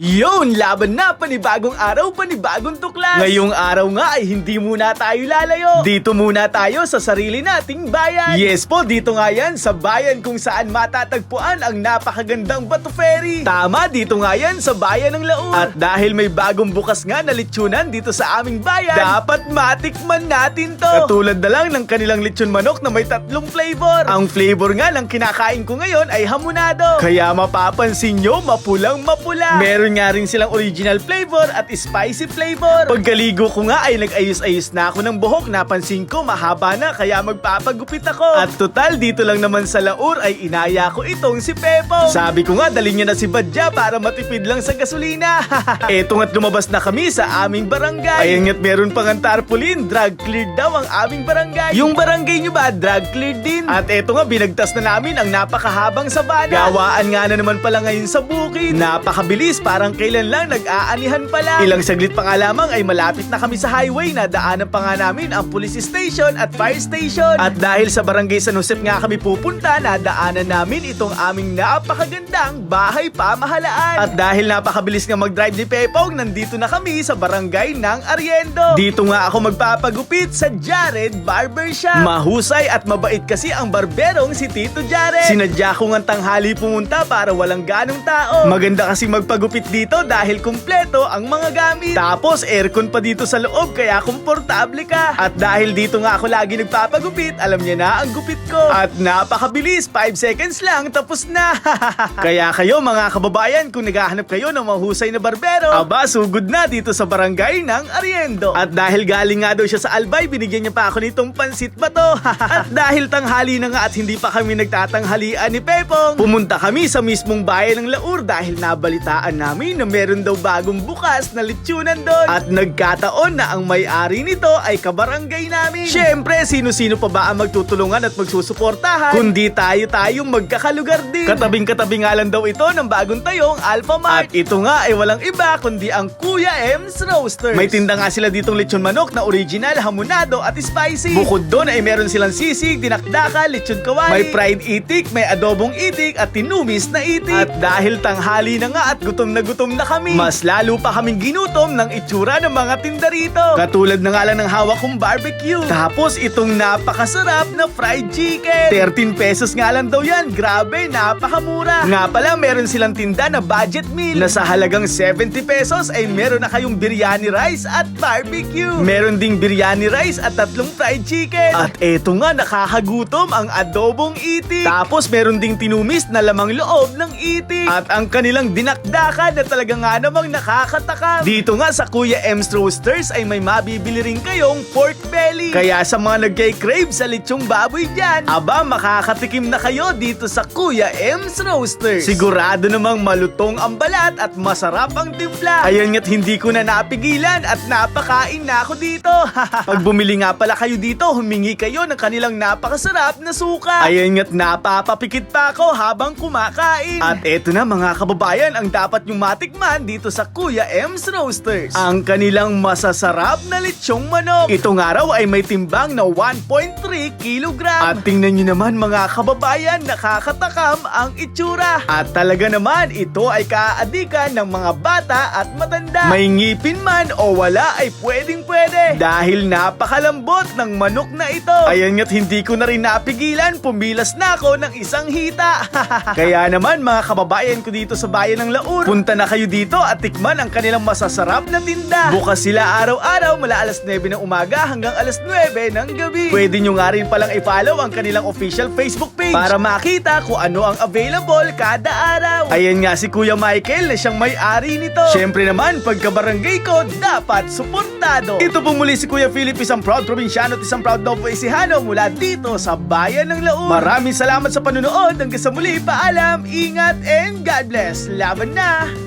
Yun, laban na, panibagong araw, panibagong tuklas. Ngayong araw nga ay hindi muna tayo lalayo. Dito muna tayo sa sarili nating bayan. Yes po, dito nga yan, sa bayan kung saan matatagpuan ang napakagandang Bato Ferry. Tama, dito nga yan, sa bayan ng Laur. At dahil may bagong bukas nga na litsunan dito sa aming bayan, dapat matikman natin to. Katulad na lang ng kanilang lechon manok na may tatlong flavor. Ang flavor nga ng kinakain ko ngayon ay hamonado. Kaya mapapansin nyo, mapulang mapula. Meron nga rin silang original flavor at spicy flavor. Pagkaligo ko nga ay nag-ayos-ayos na ako ng buhok. Napansin ko mahaba na kaya magpapagupit ako. At total dito lang naman sa Laur ay inaya ko itong si Pepo. Sabi ko nga dali niya na si Badja para matipid lang sa gasolina. Eto nga't lumabas na kami sa aming barangay. Ayan nga't meron pang ang tarpaulin. Drug cleared daw ang aming barangay. Yung barangay nyo ba, drug cleared din? At eto nga, binagtas na namin ang napakahabang sabana. Gawaan nga na naman pala ngayon sa bukid. Napakabilis, parang kailan lang nag-aanihan pala. Ilang saglit pa nga lamang ay malapit na kami sa highway na daanan pa nga namin ang police station at fire station. At dahil sa barangay San Josep nga kami pupunta, nadaanan namin itong aming napakagandang bahay pamahalaan. At dahil napakabilis nga mag-drive ni Pepong, nandito na kami sa barangay ng Ariendo. Dito nga ako magpapagupit sa Jared Barbershop. Mahusay at mabait kasi ang barberong si Tito Jared. Sinadya ko nga tanghali pumunta para walang ganong tao. Maganda kasi magpagupit dito dahil kumpleto ang mga gamit. Tapos aircon pa dito sa loob kaya komportable ka. At dahil dito nga ako lagi nagpapagupit, alam niya na ang gupit ko. At napakabilis, 5 seconds lang tapos na. kaya kayo mga kababayan, kung naghahanap kayo ng mahusay na barbero, aba sugod na dito sa barangay ng Ariendo. At dahil galing nga daw siya sa Albay, binigyan niya pa ako nitong pansit ba to. at dahil tanghali na nga at hindi pa kami nagtatanghalian ni Pepong, pumunta kami sa mismong bayan ng Laur dahil nabalitaan namin na meron daw bagong bukas na litsunan doon. At nagkataon na ang may-ari nito ay kabarangay namin. Siyempre, sino-sino pa ba ang magtutulungan at magsusuportahan? Kundi tayo-tayong magkakalugar din. Katabing-katabi nga lang daw ito ng bagong tayong Alpha Mart. At ito nga ay walang iba kundi ang Kuya M's Roasters. May tinda nga sila ditong lechon manok na original, hamonado at spicy. Bukod doon ay meron silang sisig, dinakdaka, lechon kawali. May fried itik, may adobong itik at tinumis na itik. At dahil tanghali na nga at gutom na gutom na kami, mas lalo pa kaming ginutom ng itsura ng mga tinda rito. Katulad na nga lang ng hawak kong barbecue. Tapos itong napakasarap na fried chicken. 13 pesos nga lang daw yan. Grabe, napakamura. Nga pala, meron silang tinda na budget meal na sa halagang 70 pesos ay meron na kayong biryani rice at barbecue. Meron ding biryani rice at tatlong fried chicken. At eto nga, nakakagutom ang adobong itik. Tapos meron ding tinumis na lamang loob ng itik. At ang kanilang dinakdakan na talaga nga namang nakakatakam. Dito nga sa Kuya M's Roasters ay may mabibili rin kayong pork belly. Kaya sa mga nagkay-crave sa lechong baboy dyan, aba makakatikim na kayo dito sa Kuya M's Roasters. Sigurado namang malutong ang balat at masarap ang timpla. Ayan nga't hindi ko na napigilan at napakain na ako dito. Pag bumili nga pala kayo dito, humingi kayo ng kanilang napakasarap na suka. Ayan nga't napapapikit pa ako habang kumakain. At eto na mga kababayan ang dapat yung matikman dito sa Kuya M's Roasters. Ang kanilang masasarap na lechong manok. Itong araw ay may timbang na 1.3 kilogram. At tingnan nyo naman mga kababayan, nakakatakam ang itsura. At talaga naman, ito ay kaadikan ng mga bata at matanda. May ngipin man o wala ay pwedeng pwede. Dahil napakalambot ng manok na ito. Ayan nga't hindi ko na rin napigilan, pumilas na ako ng isang hita. Kaya naman mga kababayan ko dito sa bayan ng Laur, punta na kayo dito at tikman ang kanilang masasarap na tinda. Bukas sila araw-araw mula alas 9 ng umaga hanggang alas 9 ng gabi. Pwede nyo nga rin palang i-follow ang kanilang official Facebook page para makita kung ano ang available kada araw. Ayan nga si Kuya Michael na siyang may-ari nito. Siyempre naman, pagkabarangay ko, dapat suportado. Ito po muli si Kuya Philip, isang proud probinsyano at isang proud Novo Ecijano mula dito sa bayan ng Laon. Maraming salamat sa panunood. Hanggang sa muli, paalam, ingat, and God bless. Laban na!